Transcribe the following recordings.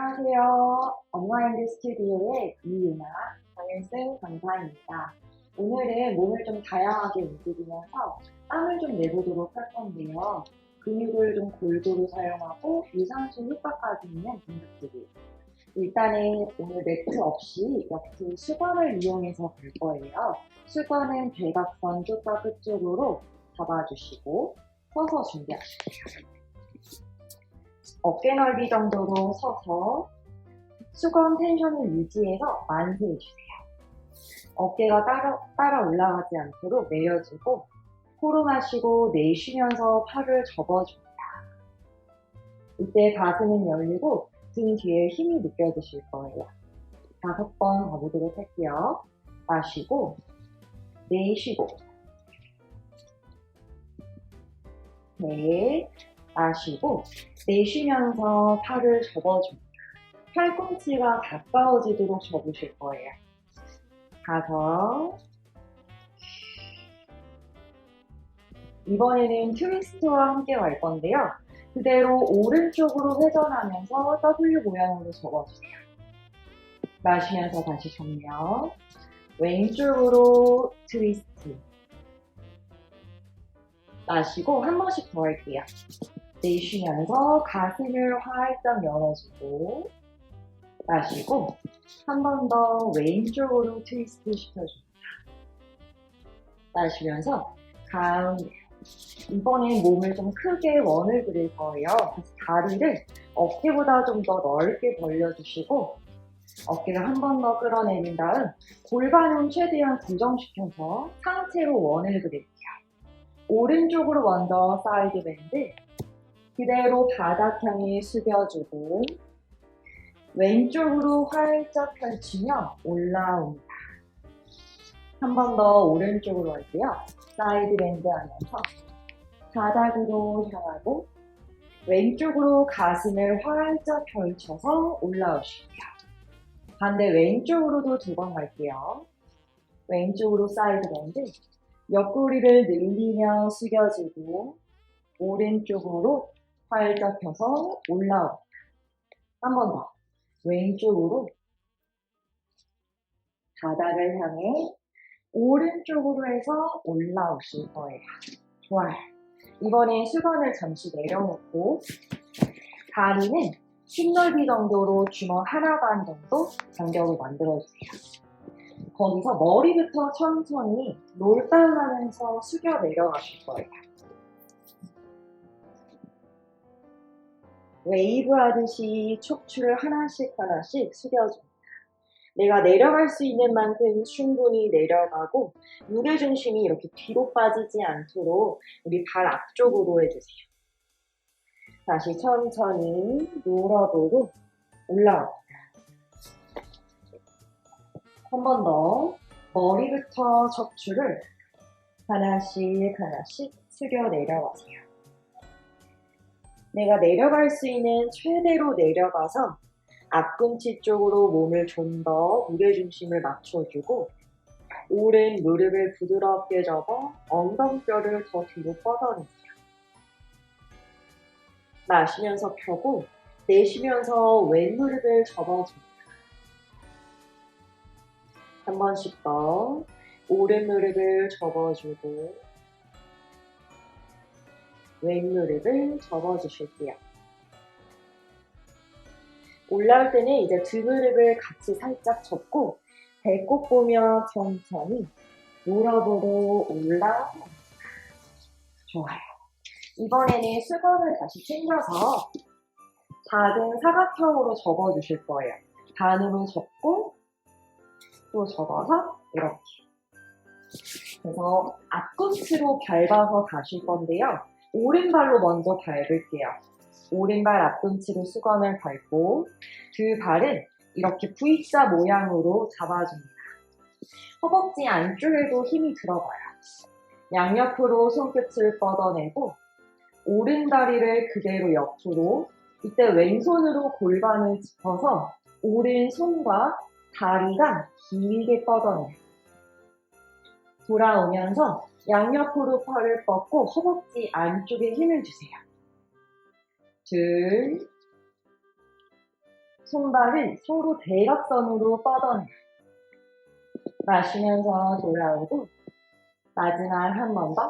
안녕하세요. 온라인 스튜디오의 이유나 정일승 강사입니다. 오늘은 몸을 좀 다양하게 움직이면서 땀을 좀 내보도록 할 건데요. 근육을 좀 골고루 사용하고 유산소 효과까지 있는 동작들이에요. 일단은 오늘 매트 없이 이렇게 수건을 이용해서 볼 거예요. 수건은 대각선 쪽과 끝쪽으로 잡아주시고 서서 준비하실게요. 어깨 넓이 정도로 서서 수건 텐션을 유지해서 만세해주세요. 어깨가 따라, 따라 올라가지 않도록 내려주고 코로 마시고 내쉬면서 팔을 접어줍니다. 이때 가슴은 열리고 등 뒤에 힘이 느껴지실 거예요. 다섯 번 가보도록 할게요. 마시고 내쉬고 네, 마시고 내쉬면서 팔을 접어줍니다. 팔꿈치가 가까워지도록 접으실 거예요. 다섯 이번에는 트위스트와 함께 갈 건데요. 그대로 오른쪽으로 회전하면서 W 모양으로 접어주세요. 마시면서 다시 정면 왼쪽으로 트위스트 마시고 한 번씩 더 할게요. 내쉬면서 가슴을 활짝 열어주고 마시고 한 번 더 왼쪽으로 트위스트 시켜줍니다. 마시면서 가운데 이번엔 몸을 좀 크게 원을 그릴 거예요. 그래서 다리를 어깨보다 좀 더 넓게 벌려주시고 어깨를 한 번 더 끌어내린 다음 골반은 최대한 고정시켜서 상체로 원을 그릴게요. 오른쪽으로 먼저 사이드 밴드 그대로 바닥 향해 숙여주고 왼쪽으로 활짝 펼치며 올라옵니다. 한 번 더 오른쪽으로 할게요. 사이드 밴드 하면서 바닥으로 향하고 왼쪽으로 가슴을 활짝 펼쳐서 올라오실게요. 반대 왼쪽으로도 두 번 갈게요. 왼쪽으로 사이드 밴드 옆구리를 늘리며 숙여주고 오른쪽으로 활짝 펴서 올라옵니다. 한번 더. 왼쪽으로 바닥을 향해 오른쪽으로 해서 올라오실 거예요. 좋아요. 이번엔 수건을 잠시 내려놓고 다리는 힙 넓이 정도로 주먹 하나 반 정도 간격을 만들어주세요. 거기서 머리부터 천천히 롤다운 하면서 숙여 내려가실 거예요. 웨이브 하듯이 척추를 하나씩 하나씩 숙여줍니다. 내가 내려갈 수 있는 만큼 충분히 내려가고 무게 중심이 이렇게 뒤로 빠지지 않도록 우리 발 앞쪽으로 해주세요. 다시 천천히 롤업으로 올라옵니다. 한 번 더 머리부터 척추를 하나씩 하나씩 숙여 내려가세요. 내가 내려갈 수 있는 최대로 내려가서 앞꿈치 쪽으로 몸을 좀 더 무게중심을 맞춰주고 오른 무릎을 부드럽게 접어 엉덩뼈를 더 뒤로 뻗어내세요. 마시면서 펴고 내쉬면서 왼 무릎을 접어줍니다. 한 번씩 더 오른 무릎을 접어주고 왼 무릎을 접어주실게요. 올라올 때는 이제 두 무릎을 같이 살짝 접고 배꼽 보며 천천히 무릎으로 올라 좋아요. 이번에는 수건을 다시 챙겨서 작은 사각형으로 접어주실 거예요. 반으로 접고 또 접어서 이렇게 그래서 앞꿈치로 밟아서 가실 건데요. 오른발로 먼저 밟을게요. 오른발 앞꿈치로 수건을 밟고 두 발은 이렇게 V자 모양으로 잡아줍니다. 허벅지 안쪽에도 힘이 들어가요. 양옆으로 손끝을 뻗어내고 오른 다리를 그대로 옆으로 이때 왼손으로 골반을 짚어서 오른 손과 다리가 길게 뻗어내요. 돌아오면서 양옆으로 팔을 뻗고 허벅지 안쪽에 힘을 주세요. 둘, 손발을 서로 대각선으로 뻗어내. 마시면서 돌아오고, 마지막 한 번 더.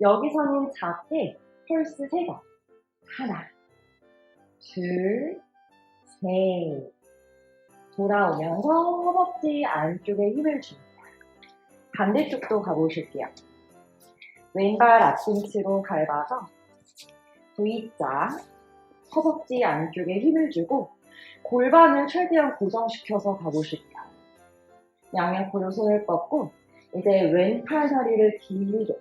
여기서는 작게 펄스 세 번. 하나, 둘, 셋. 돌아오면서 허벅지 안쪽에 힘을 줍니다. 반대쪽도 가보실게요. 왼발 앞꿈치로 밟아서 V자, 허벅지 안쪽에 힘을 주고 골반을 최대한 고정시켜서 가보실게요. 양옆으로 손을 뻗고 이제 왼팔 다리를 길게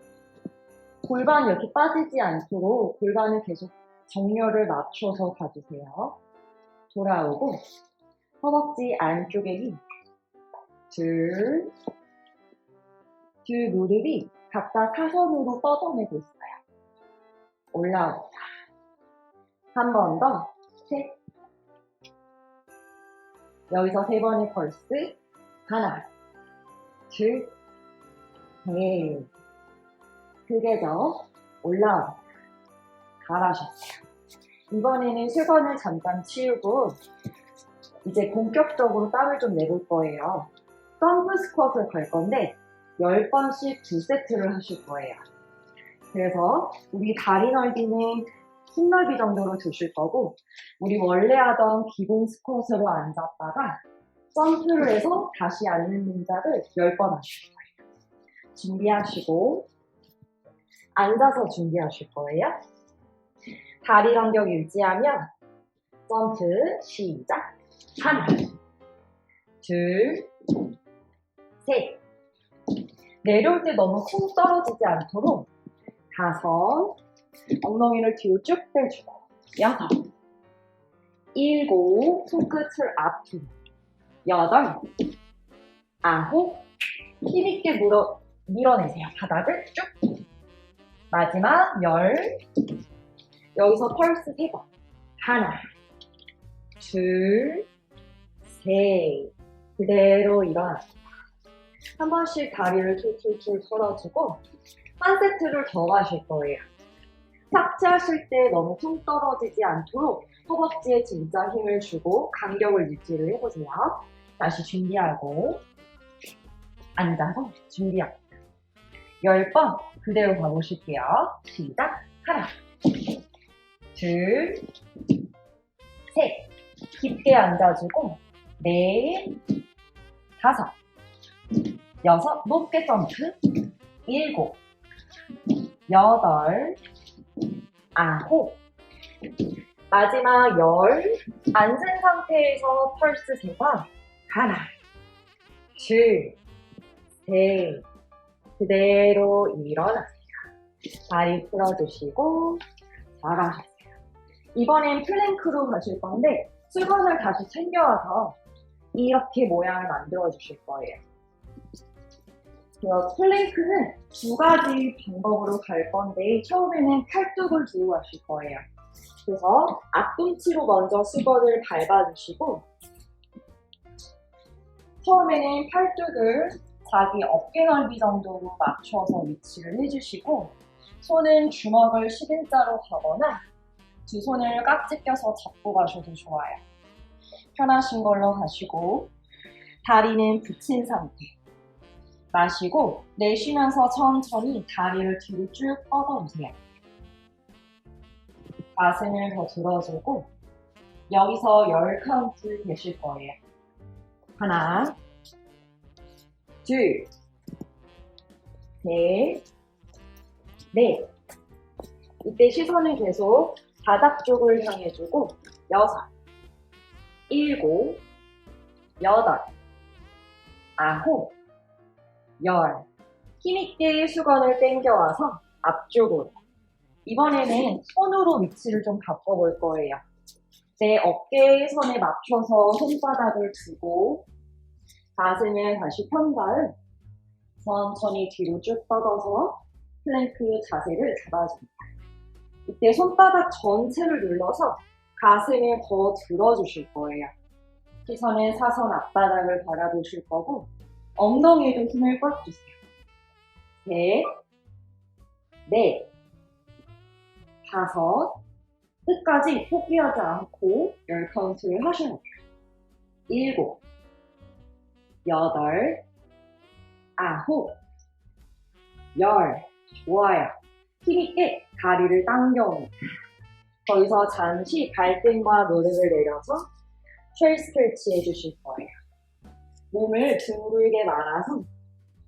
골반이 이렇게 빠지지 않도록 골반을 계속 정렬을 맞춰서 가주세요. 돌아오고 허벅지 안쪽에 힘. 둘, 두 무릎이 각각 사선으로 뻗어내고 있어요. 올라옵니다. 한 번 더, 셋. 여기서 세 번의 펄스. 하나, 둘, 셋. 크게 더 올라옵니다. 잘하셨어요. 이번에는 수건을 잠깐 치우고 이제 본격적으로 땀을 좀 내볼 거예요. 덤프 스쿼트를 갈 건데 10번씩 두 세트를 하실 거예요. 그래서 우리 다리 넓이는 힙 넓이 정도로 두실 거고 우리 원래 하던 기본 스쿼트로 앉았다가 점프를 해서 다시 앉는 동작을 10번 하실 거예요. 준비하시고 앉아서 준비하실 거예요. 다리 간격 유지하면 점프 시작 하나 둘 셋. 내려올 때 너무 쿵 떨어지지 않도록 다섯, 엉덩이를 뒤로 쭉 빼주고 여섯, 일곱, 손끝을 앞으로 여덟, 아홉, 힘있게 물어, 밀어내세요. 바닥을 쭉. 마지막 열, 여기서 펄스 세 번. 하나, 둘, 셋. 그대로 일어나세요. 한 번씩 다리를 툴툴툴 털어주고 한 세트를 더 하실 거예요. 삭제하실 때 너무 퉁 떨어지지 않도록 허벅지에 진짜 힘을 주고 간격을 유지를 해보세요. 다시 준비하고 앉아서 준비합니다. 10번 그대로 가보실게요. 시작! 하나 둘 셋 깊게 앉아주고 넷 다섯 여섯, 높게 점프, 일곱, 여덟, 아홉, 마지막 열, 앉은 상태에서 펄스 세 번, 하나, 둘, 셋, 그대로 일어나세요. 다리 풀어주시고, 잘하셨어요. 이번엔 플랭크로 가실 건데, 수건을 다시 챙겨와서 이렇게 모양을 만들어 주실 거예요. 플랭크는 두 가지 방법으로 갈 건데 처음에는 팔뚝을 두고 가실 거예요. 그래서 앞꿈치로 먼저 수건을 밟아주시고 처음에는 팔뚝을 자기 어깨 넓이 정도로 맞춰서 위치를 해주시고 손은 주먹을 시근자로 가거나 두 손을 깍지 껴서 잡고 가셔도 좋아요. 편하신 걸로 가시고 다리는 붙인 상태 마시고 내쉬면서 천천히 다리를 뒤로 쭉 뻗어오세요. 가슴을 더 들어주고 여기서 열 카운트 되실 거예요. 하나, 둘, 셋, 넷. 이때 시선을 계속 바닥 쪽을 향해 주고 여섯, 일곱, 여덟, 아홉, 열. 힘있게 수건을 당겨와서 앞쪽으로. 이번에는 손으로 위치를 좀 바꿔볼 거예요. 내 어깨 선에 맞춰서 손바닥을 두고 가슴을 다시 편 다음 천천히 뒤로 쭉 뻗어서 플랭크 자세를 잡아줍니다. 이때 손바닥 전체를 눌러서 가슴을 더 들어주실 거예요. 시선은 사선 앞바닥을 바라보실 거고 엉덩이에도 힘을 꽉 주세요. 셋, 넷, 다섯, 끝까지 포기하지 않고 열 카운트를 하셔야 돼요. 일곱, 여덟, 아홉, 열. 좋아요. 힘 있게 다리를 당겨옵니다. 거기서 잠시 발등과 무릎을 내려서 쉘 스트레치 해주실 거예요. 몸을 둥글게 말아서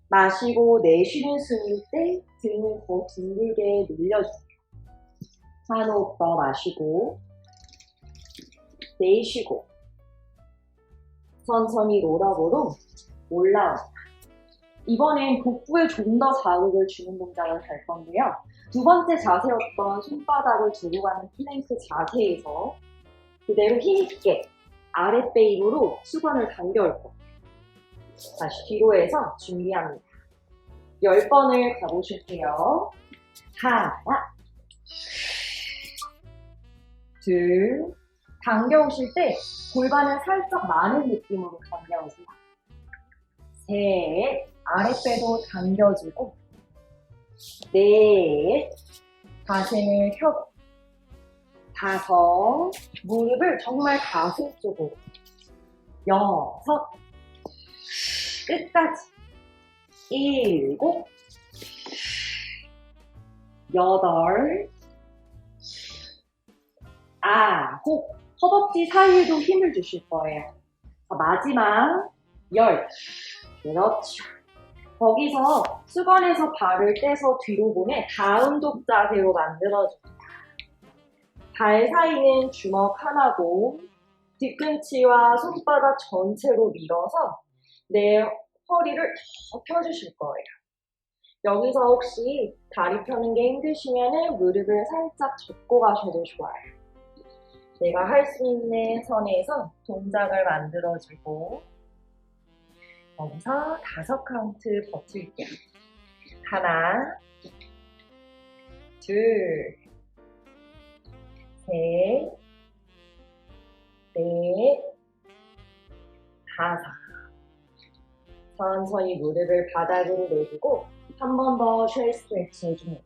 마시고 내쉬는 숨일 때 등을 더 둥글게 늘려주세요. 한 호흡 더 마시고 내쉬고 천천히 롤업으로 올라옵니다. 이번엔 복부에 좀 더 자극을 주는 동작을 할 건데요. 두 번째 자세였던 손바닥을 두고 가는 플랭크 자세에서 그대로 힘있게 아랫배 힘으로 수건을 당겨올 거예요. 다시 뒤로 해서 준비합니다. 10번을 가보실게요. 하나, 둘, 당겨오실 때 골반을 살짝 마는 느낌으로 당겨오세요. 셋, 아랫배도 당겨주고 넷, 가슴을 펴고 다섯, 무릎을 정말 가슴 쪽으로 여섯, 끝까지 일곱, 여덟, 아홉, 허벅지 사이에도 힘을 주실 거예요. 자, 마지막 열, 그렇죠. 거기서 수건에서 발을 떼서 뒤로 보내 다음 독자세로 만들어줍니다. 발 사이는 주먹 하나고 뒤꿈치와 손바닥 전체로 밀어서 내 허리를 더 펴주실 거예요. 여기서 혹시 다리 펴는 게 힘드시면 무릎을 살짝 접고 가셔도 좋아요. 내가 할 수 있는 선에서 동작을 만들어주고 여기서 다섯 카운트 버틸게요. 하나, 둘, 셋, 넷, 다섯. 천천히 무릎을 바닥으로 내리고 한 번 더 쉘 스트레치 해줍니다.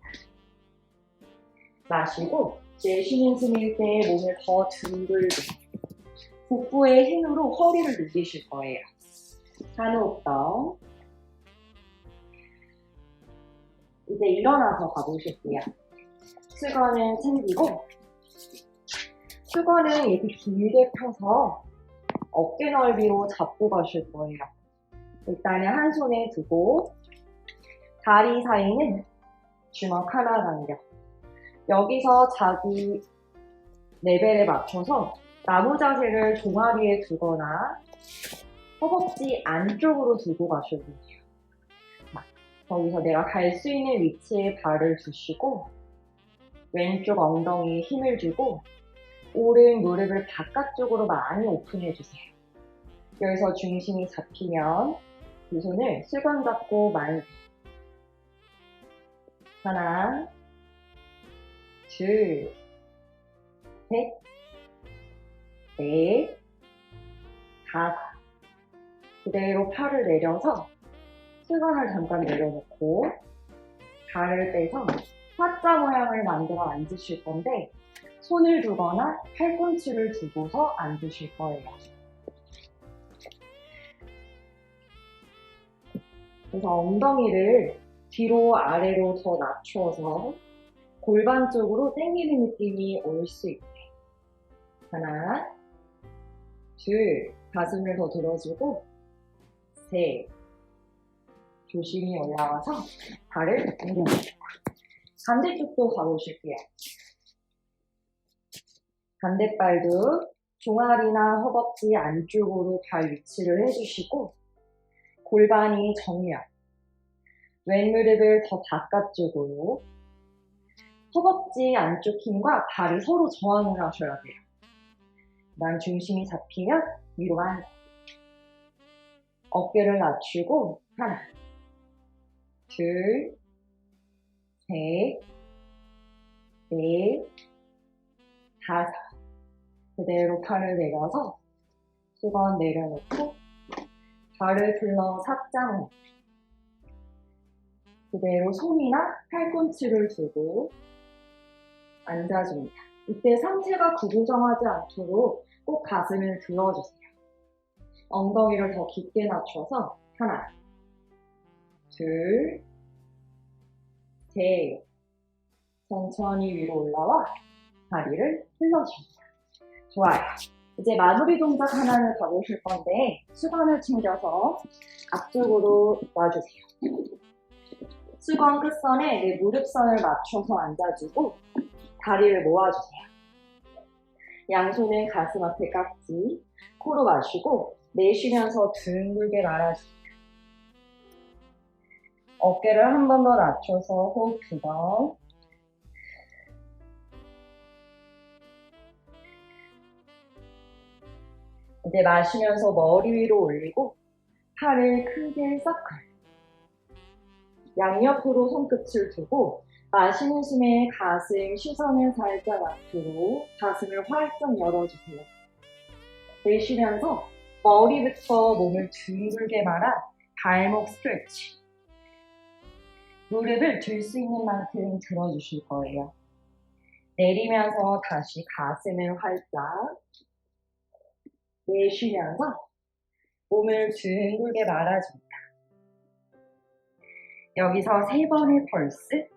마시고 내쉬는 숨일 때 몸을 더 둥글게 복부의 힘으로 허리를 늘리실 거예요. 한 호흡 더. 이제 일어나서 가보실게요. 수건을 챙기고 수건은 이렇게 길게 펴서 어깨 넓이로 잡고 가실 거예요. 일단은 한 손에 두고 다리 사이는 주먹 하나 당겨. 여기서 자기 레벨에 맞춰서 나무 자세를 종아리에 두거나 허벅지 안쪽으로 두고 가셔도 돼요. 자, 거기서 내가 갈 수 있는 위치에 발을 두시고 왼쪽 엉덩이에 힘을 주고 오른 무릎을 바깥쪽으로 많이 오픈해 주세요. 여기서 중심이 잡히면 두 손을 수건 잡고 말고 하나 둘 셋, 넷, 다섯 그대로 팔을 내려서 수건을 잠깐 내려놓고 발을 빼서 사자 모양을 만들어 앉으실 건데 손을 두거나 팔꿈치를 두고서 앉으실 거예요. 그래서 엉덩이를 뒤로 아래로 더 낮추어서 골반 쪽으로 당기는 느낌이 올 수 있게 하나 둘 가슴을 더 들어주고 셋 조심히 올라와서 발을 옮겨줍니다. 반대쪽도 가보실게요. 반대발도 종아리나 허벅지 안쪽으로 발 위치를 해주시고 골반이 정면 왼무릎을 더 바깥쪽으로 허벅지 안쪽 힘과 발이 서로 저항을 하셔야 돼요. 난 중심이 잡히면 위로 앉아 어깨를 낮추고 하나 둘 셋, 넷, 다섯. 그대로 팔을 내려서 수건 내려놓고 발을 들러 삭장 그대로 손이나 팔꿈치를 두고 앉아줍니다. 이때 상체가 구부정하지 않도록 꼭 가슴을 들어주세요. 엉덩이를 더 깊게 낮춰서 하나, 둘, 셋. 천천히 위로 올라와 다리를 흘러줍니다. 좋아요. 이제 마무리 동작 하나를 가보실 건데 수건을 챙겨서 앞쪽으로 와주세요. 수건 끝선에 내 무릎선을 맞춰서 앉아주고 다리를 모아주세요. 양손은 가슴 앞에 깍지, 코로 마시고 내쉬면서 둥글게 말아줍니다. 어깨를 한 번 더 낮춰서 호흡 두 번. 이제 마시면서 머리 위로 올리고 팔을 크게 서클. 양옆으로 손끝을 두고 마시는 숨에 가슴 시선을 살짝 앞으로 가슴을 활짝 열어주세요. 내쉬면서 머리부터 몸을 둥글게 말아 발목 스트레치. 무릎을 들 수 있는 만큼 들어주실 거예요. 내리면서 다시 가슴을 활짝 내쉬면서 몸을 둥글게 말아줍니다. 여기서 세 번의 펄스.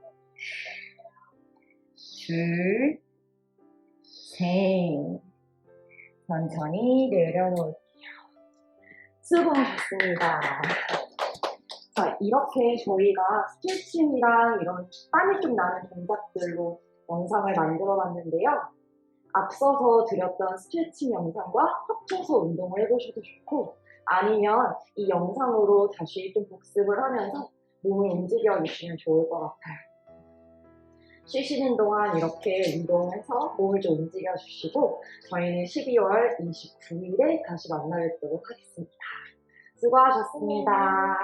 둘, 셋. 천천히 내려놓을게요. 수고하셨습니다. 자, 이렇게 저희가 스트레칭이랑 이런 땀이 좀 나는 동작들로 영상을 만들어 봤는데요. 앞서서 드렸던 스트레칭 영상과 합쳐서 운동을 해보셔도 좋고, 아니면 이 영상으로 다시 좀 복습을 하면서 몸을 움직여 주시면 좋을 것 같아요. 쉬시는 동안 이렇게 운동해서 몸을 좀 움직여 주시고, 저희는 12월 29일에 다시 만나 뵙도록 하겠습니다. 수고하셨습니다.